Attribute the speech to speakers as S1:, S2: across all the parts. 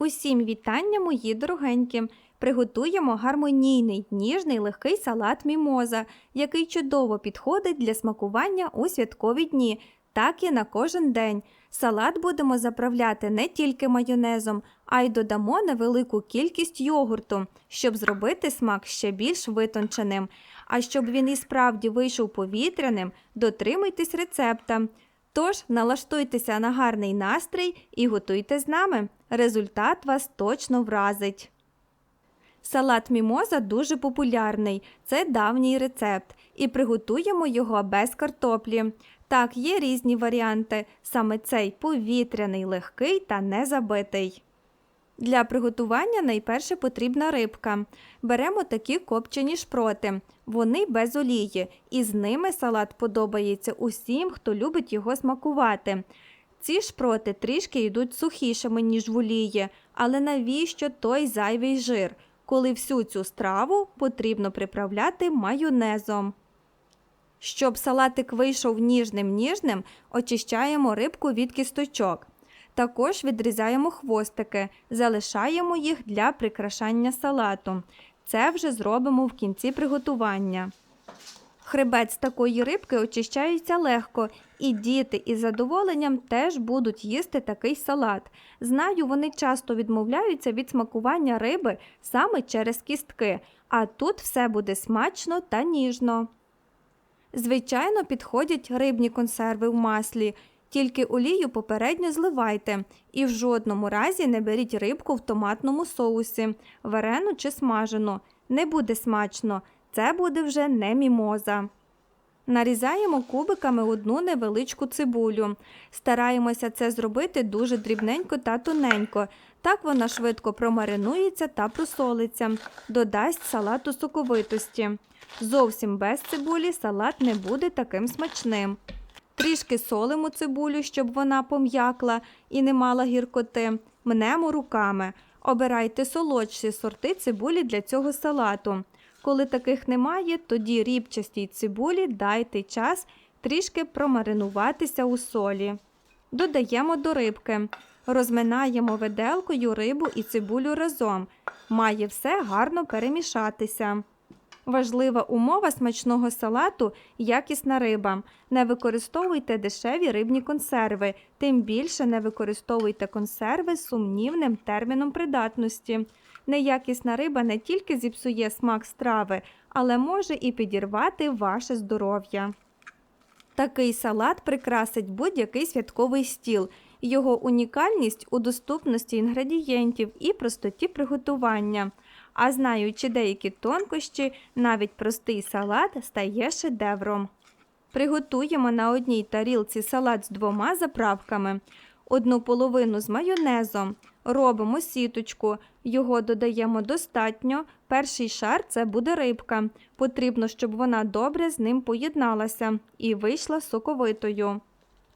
S1: Усім вітання, мої дорогенькі! Приготуємо гармонійний, ніжний, легкий салат мімоза, який чудово підходить для смакування у святкові дні, так і на кожен день. Салат будемо заправляти не тільки майонезом, а й додамо невелику кількість йогурту, щоб зробити смак ще більш витонченим. А щоб він і справді вийшов повітряним, дотримуйтесь рецепта. Тож налаштуйтеся на гарний настрій і готуйте з нами. Результат вас точно вразить. Салат мімоза дуже популярний. Це давній рецепт. І приготуємо його без картоплі. Так, є різні варіанти. Саме цей повітряний, легкий та незабитий. Для приготування найперше потрібна рибка. Беремо такі копчені шпроти. Вони без олії, і з ними салат подобається усім, хто любить його смакувати. Ці шпроти трішки йдуть сухішими, ніж в олії, але навіщо той зайвий жир, коли всю цю страву потрібно приправляти майонезом. Щоб салатик вийшов ніжним-ніжним, очищаємо рибку від кісточок. Також відрізаємо хвостики, залишаємо їх для прикрашання салату. Це вже зробимо в кінці приготування. Хребець такої рибки очищається легко, і діти із задоволенням теж будуть їсти такий салат. Знаю, вони часто відмовляються від смакування риби саме через кістки, а тут все буде смачно та ніжно. Звичайно, підходять рибні консерви в маслі, тільки олію попередньо зливайте і в жодному разі не беріть рибку в томатному соусі, варену чи смажену. Не буде смачно, це буде вже не мімоза. Нарізаємо кубиками одну невеличку цибулю. Стараємося це зробити дуже дрібненько та тоненько. Так вона швидко промаринується та просолиться, додасть салату соковитості. Зовсім без цибулі салат не буде таким смачним. Трішки солимо цибулю, щоб вона пом'якла і не мала гіркоти. Мнемо руками. Обирайте солодші сорти цибулі для цього салату. Коли таких немає, тоді рібчастій цибулі дайте час трішки промаринуватися у солі. Додаємо до рибки. Розминаємо виделкою рибу і цибулю разом. Має все гарно перемішатися. Важлива умова смачного салату якісна риба. Не використовуйте дешеві рибні консерви, тим більше не використовуйте консерви з сумнівним терміном придатності. Неякісна риба не тільки зіпсує смак страви, але може і підірвати ваше здоров'я. Такий салат прикрасить будь-який святковий стіл. Його унікальність у доступності інгредієнтів і простоті приготування. А знаючи деякі тонкощі, навіть простий салат стає шедевром. Приготуємо на одній тарілці салат з двома заправками, одну половину з майонезом. Робимо сіточку, його додаємо достатньо. Перший шар це буде рибка. Потрібно, щоб вона добре з ним поєдналася і вийшла соковитою.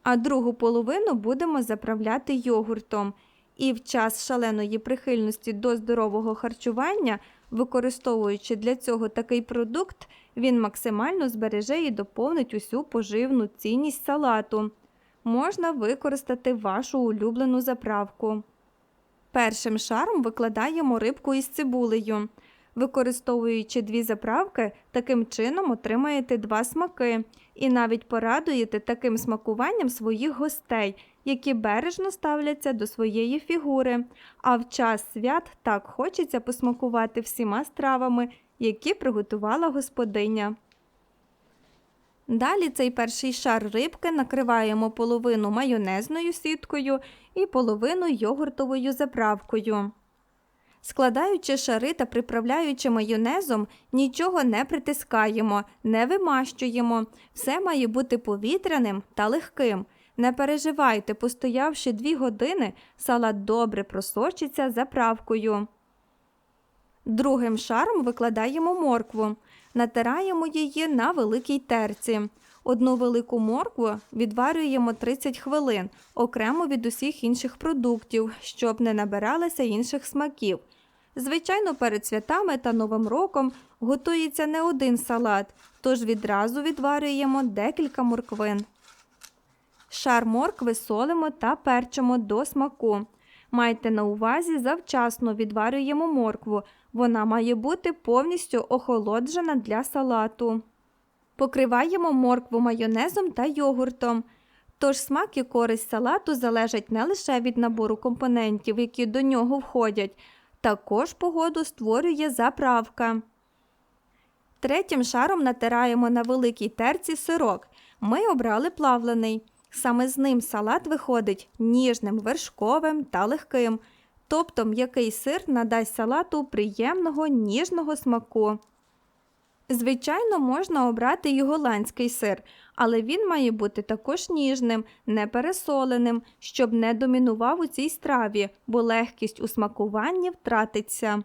S1: А другу половину будемо заправляти йогуртом. І в час шаленої прихильності до здорового харчування, використовуючи для цього такий продукт, він максимально збереже і доповнить усю поживну цінність салату. Можна використати вашу улюблену заправку. Першим шаром викладаємо рибку із цибулею. Використовуючи дві заправки, таким чином отримаєте два смаки і навіть порадуєте таким смакуванням своїх гостей, які бережно ставляться до своєї фігури. А в час свят так хочеться посмакувати всіма стравами, які приготувала господиня. Далі цей перший шар рибки накриваємо половину майонезною сіткою і половину йогуртовою заправкою. Складаючи шари та приправляючи майонезом, нічого не притискаємо, не вимащуємо. Все має бути повітряним та легким. Не переживайте, постоявши 2 години, салат добре просочиться заправкою. Другим шаром викладаємо моркву. Натираємо її на великій терці. Одну велику моркву відварюємо 30 хвилин, окремо від усіх інших продуктів, щоб не набиралося інших смаків. Звичайно, перед святами та Новим роком готується не один салат, тож відразу відварюємо декілька морквин. Шар моркви солимо та перчимо до смаку. Майте на увазі, завчасно відварюємо моркву. Вона має бути повністю охолоджена для салату. Покриваємо моркву майонезом та йогуртом. Тож смак і користь салату залежать не лише від набору компонентів, які до нього входять, також погоду створює заправка. Третім шаром натираємо на великій терці сирок. Ми обрали плавлений. Саме з ним салат виходить ніжним, вершковим та легким. Тобто м'який сир надасть салату приємного ніжного смаку. Звичайно, можна обрати і голландський сир, але він має бути також ніжним, не пересоленим, щоб не домінував у цій страві, бо легкість у смакуванні втратиться.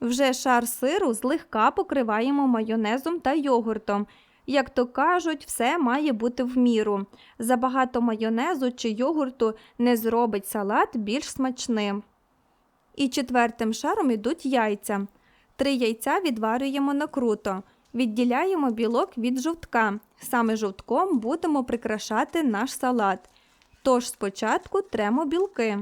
S1: Вже шар сиру злегка покриваємо майонезом та йогуртом. Як то кажуть, все має бути в міру. Забагато майонезу чи йогурту не зробить салат більш смачним. І четвертим шаром ідуть яйця. Три яйця відварюємо накруто. Відділяємо білок від жовтка. Саме жовтком будемо прикрашати наш салат. Тож спочатку тремо білки.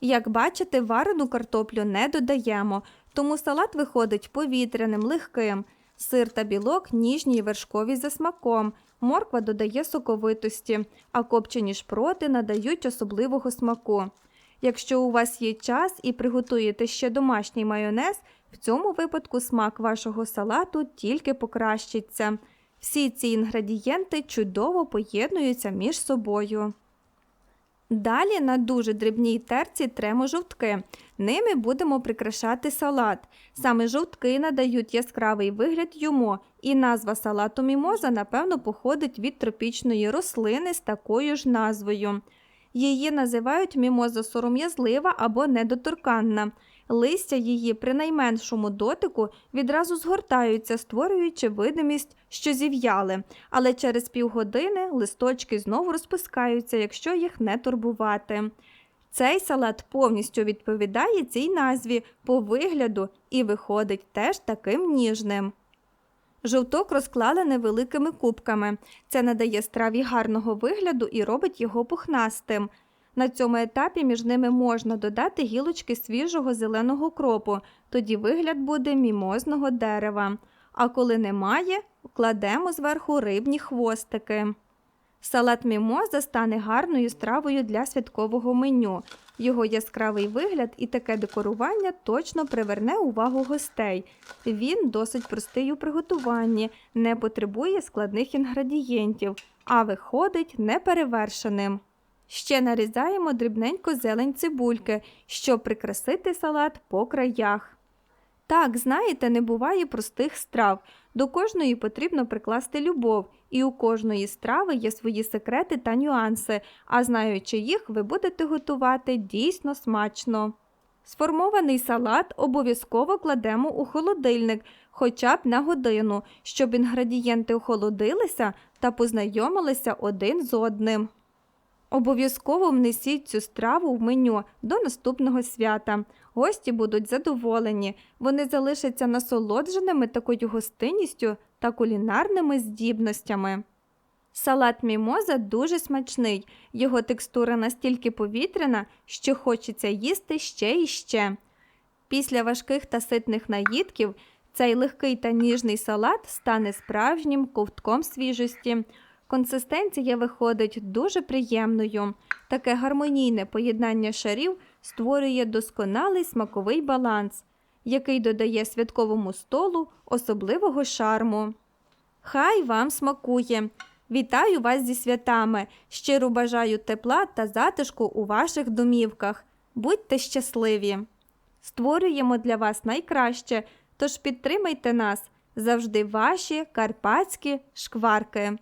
S1: Як бачите, варену картоплю не додаємо, тому салат виходить повітряним, легким. Сир та білок ніжні й вершкові за смаком. Морква додає соковитості, а копчені шпроти надають особливого смаку. Якщо у вас є час і приготуєте ще домашній майонез, в цьому випадку смак вашого салату тільки покращиться. Всі ці інгредієнти чудово поєднуються між собою. Далі на дуже дрібній терці тремо жовтки. Ними будемо прикрашати салат. Саме жовтки надають яскравий вигляд йому, і назва салату мімоза, напевно, походить від тропічної рослини з такою ж назвою. Її називають мімоза сором'язлива або недоторканна. Листя її при найменшому дотику відразу згортаються, створюючи видимість, що зів'яли, але через півгодини листочки знову розпускаються, якщо їх не турбувати. Цей салат повністю відповідає цій назві по вигляду і виходить теж таким ніжним. Жовток розклали невеликими кубками. Це надає страві гарного вигляду і робить його пухнастим. На цьому етапі між ними можна додати гілочки свіжого зеленого кропу, тоді вигляд буде мімозного дерева. А коли немає, кладемо зверху рибні хвостики. Салат мімоза стане гарною стравою для святкового меню. Його яскравий вигляд і таке декорування точно приверне увагу гостей. Він досить простий у приготуванні, не потребує складних інгредієнтів, а виходить неперевершеним. Ще нарізаємо дрібненько зелень цибульки, щоб прикрасити салат по краях. Так, знаєте, не буває простих страв. До кожної потрібно прикласти любов, і у кожної страви є свої секрети та нюанси, а знаючи їх, ви будете готувати дійсно смачно. Сформований салат обов'язково кладемо у холодильник хоча б на годину, щоб інгредієнти охолодилися та познайомилися один з одним. Обов'язково внесіть цю страву в меню до наступного свята. Гості будуть задоволені, вони залишаться насолодженими такою гостинністю та кулінарними здібностями. Салат мімоза дуже смачний, його текстура настільки повітряна, що хочеться їсти ще і ще. Після важких та ситних наїдків цей легкий та ніжний салат стане справжнім ковтком свіжості. Консистенція виходить дуже приємною. Таке гармонійне поєднання шарів створює досконалий смаковий баланс, який додає святковому столу особливого шарму. Хай вам смакує! Вітаю вас зі святами! Щиро бажаю тепла та затишку у ваших домівках. Будьте щасливі! Створюємо для вас найкраще, тож підтримайте нас завжди ваші карпатські шкварки.